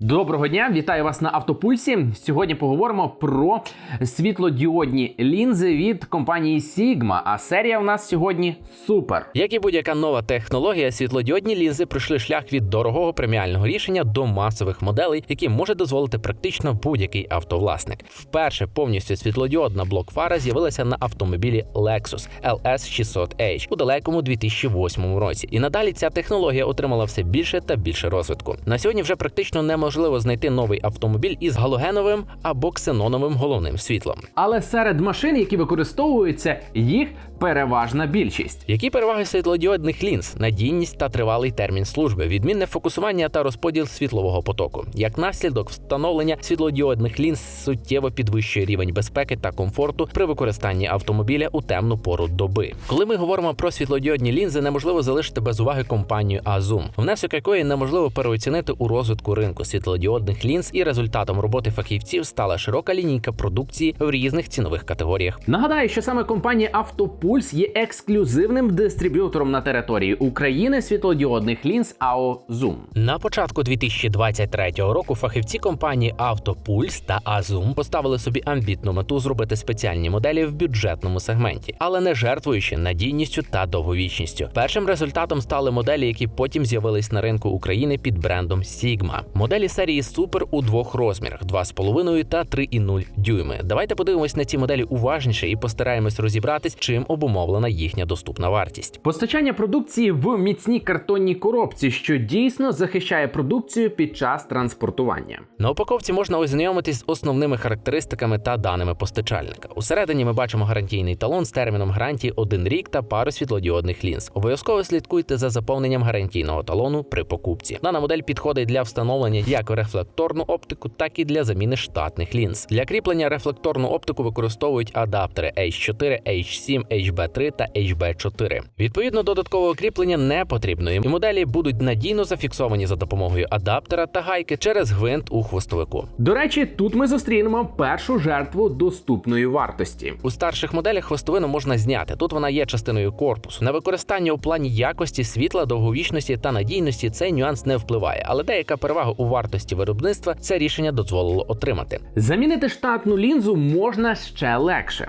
Доброго дня, вітаю вас на автопульсі. Сьогодні поговоримо про світлодіодні лінзи від компанії Sigma. А серія в нас сьогодні супер. Як і будь-яка нова технологія, світлодіодні лінзи пройшли шлях від дорогого преміального рішення до масових моделей, які може дозволити практично будь-який автовласник. Вперше повністю світлодіодна блок-фара з'явилася на автомобілі Lexus LS600H у далекому 2008 році. І надалі ця технологія отримала все більше та більше розвитку. На сьогодні вже практично неможливо знайти новий автомобіль із галогеновим або ксеноновим головним світлом. Але серед машин, які використовуються, їх переважна більшість. Які переваги світлодіодних лінз, надійність та тривалий термін служби, відмінне фокусування та розподіл світлового потоку. Як наслідок, встановлення світлодіодних лінз суттєво підвищує рівень безпеки та комфорту при використанні автомобіля у темну пору доби. Коли ми говоримо про світлодіодні лінзи, неможливо залишити без уваги компанію Azum, внесок якої неможливо переоцінити у розвитку ринку світлодіодних лінз, і результатом роботи фахівців стала широка лінійка продукції в різних цінових категоріях. Нагадаю, що саме компанія Автопульс є ексклюзивним дистриб'ютором на території України світлодіодних лінз АО Zoom. На початку 2023 року фахівці компанії Автопульс та Azum поставили собі амбітну мету зробити спеціальні моделі в бюджетному сегменті, але не жертвуючи надійністю та довговічністю. Першим результатом стали моделі, які потім з'явились на ринку України під брендом Sigma. Моделі серії Super у двох розмірах: 2,5 та 3,0 дюйми. Давайте подивимось на ці моделі уважніше і постараємось розібратись, чим обумовлена їхня доступна вартість. Постачання продукції в міцній картонній коробці, що дійсно захищає продукцію під час транспортування. На упаковці можна ознайомитись з основними характеристиками та даними постачальника. Усередині ми бачимо гарантійний талон з терміном гарантії 1 рік та пару світлодіодних лінз. Обов'язково слідкуйте за заповненням гарантійного талону при покупці. Дана модель підходить для встановлення як в рефлекторну оптику, так і для заміни штатних лінз. Для кріплення рефлекторну оптику використовують адаптери H4, H7, HB3 та HB4. Відповідно, додаткового кріплення не потрібно, і моделі будуть надійно зафіксовані за допомогою адаптера та гайки через гвинт у хвостовику. До речі, тут ми зустрінемо першу жертву доступної вартості. У старших моделях хвостовину можна зняти. Тут вона є частиною корпусу. На використання у плані якості світла, довговічності та надійності цей нюанс не впливає, але деяка перевага у вартості виробництва це рішення дозволило отримати. Замінити штатну лінзу можна ще легше.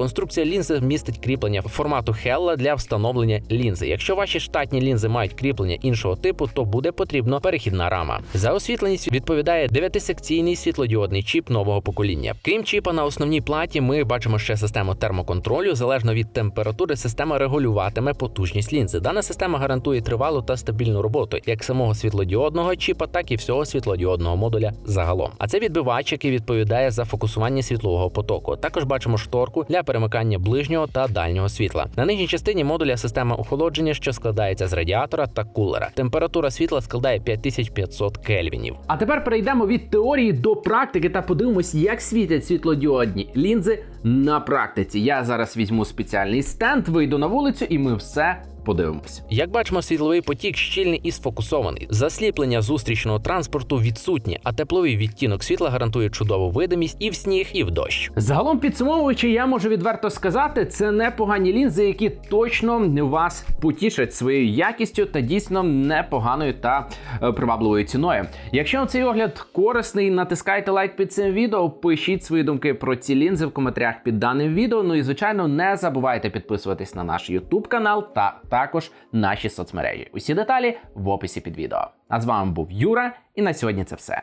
Конструкція лінзи містить кріплення формату Hella для встановлення лінзи. Якщо ваші штатні лінзи мають кріплення іншого типу, то буде потрібна перехідна рама. За освітленість відповідає дев'ятисекційний світлодіодний чіп нового покоління. Крім чіпа на основній платі, ми бачимо ще систему термоконтролю. Залежно від температури, система регулюватиме потужність лінзи. Дана система гарантує тривалу та стабільну роботу як самого світлодіодного чіпа, так і всього світлодіодного модуля загалом. А це відбивач, який відповідає за фокусування світлового потоку. Також бачимо шторку для перемикання ближнього та дальнього світла. На нижній частині модуля система охолодження, що складається з радіатора та кулера. Температура світла складає 5500 кельвінів. А тепер перейдемо від теорії до практики та подивимось, як світять світлодіодні лінзи на практиці. Я зараз візьму спеціальний стенд, вийду на вулицю, і ми все подивимось. Як бачимо, світловий потік щільний і сфокусований. Засліплення зустрічного транспорту відсутнє, а тепловий відтінок світла гарантує чудову видимість і в сніг, і в дощ. Загалом підсумовуючи, я можу відверто сказати, це непогані лінзи, які точно вас потішать своєю якістю та дійсно непоганою та е, привабливою ціною. Якщо цей огляд корисний, натискайте лайк під цим відео, пишіть свої думки про ці лінзи в коментарях під даним відео. Ну і звичайно, не забувайте підписуватись на наш YouTube канал та. та також наші соцмережі. Усі деталі в описі під відео. А з вами був Юра, і на сьогодні це все.